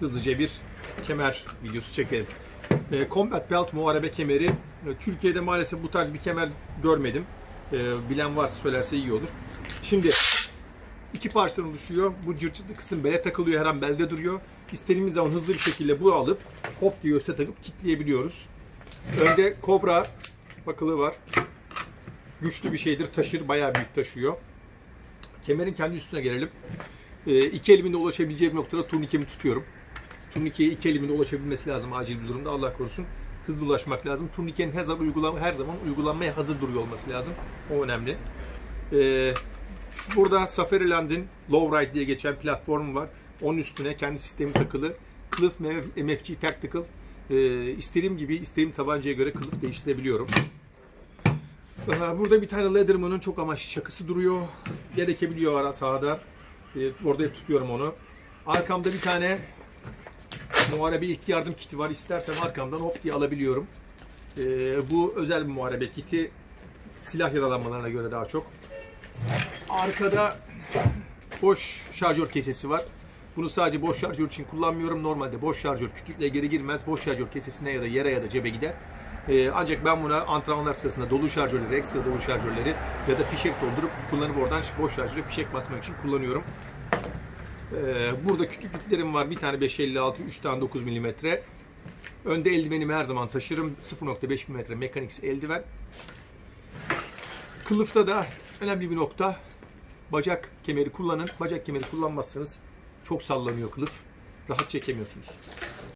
hızlıca bir kemer videosu çekelim. E, Combat Belt muharebe kemeri. E, Türkiye'de maalesef bu tarz bir kemer görmedim. E, bilen varsa söylerse iyi olur. Şimdi iki parçadan oluşuyor. Bu cırcırtlı kısım bele takılıyor. Her an belde duruyor. İstediğimiz zaman hızlı bir şekilde bunu alıp hop diye üste takıp kilitleyebiliyoruz. Önde kobra bakılı var. Güçlü bir şeydir. Taşır. Bayağı büyük taşıyor. Kemerin kendi üstüne gelelim. E, iki eliminde ulaşabileceği bir noktada turnikemi tutuyorum. Turnikeye iki eliminde ulaşabilmesi lazım acil bir durumda. Allah korusun. Hızlı ulaşmak lazım. Turnikenin her zaman, uygulam her zaman uygulanmaya hazır duruyor olması lazım. O önemli. Ee, burada Safariland'in Low Ride diye geçen platform var. Onun üstüne kendi sistemi takılı. Kılıf MFG Tactical. Ee, istediğim gibi, istediğim tabancaya göre kılıf değiştirebiliyorum. Ee, Burada bir tane Leatherman'ın çok amaçlı çakısı duruyor. Gerekebiliyor ara sahada. Ee, Orada tutuyorum onu. Arkamda bir tane muharebe ilk yardım kiti var. İstersem arkamdan hop diye alabiliyorum. Ee, bu özel bir muharebe kiti. Silah yaralanmalarına göre daha çok. Arkada boş şarjör kesesi var. Bunu sadece boş şarjör için kullanmıyorum. Normalde boş şarjör kütükle geri girmez. Boş şarjör kesesine ya da yere ya da cebe gider. Ee, ancak ben buna antrenmanlar sırasında dolu şarjörleri, ekstra dolu şarjörleri ya da fişek doldurup kullanıp oradan boş şarjöre fişek basmak için kullanıyorum. Ee, burada kütüklüklerim var. Bir tane 556, 3 tane 9 mm. Önde eldivenimi her zaman taşırım. 0.5 mm Mechanics eldiven. Kılıfta da önemli bir nokta. Bacak kemeri kullanın. Bacak kemeri kullanmazsanız çok sallanıyor kılıf. Rahat çekemiyorsunuz.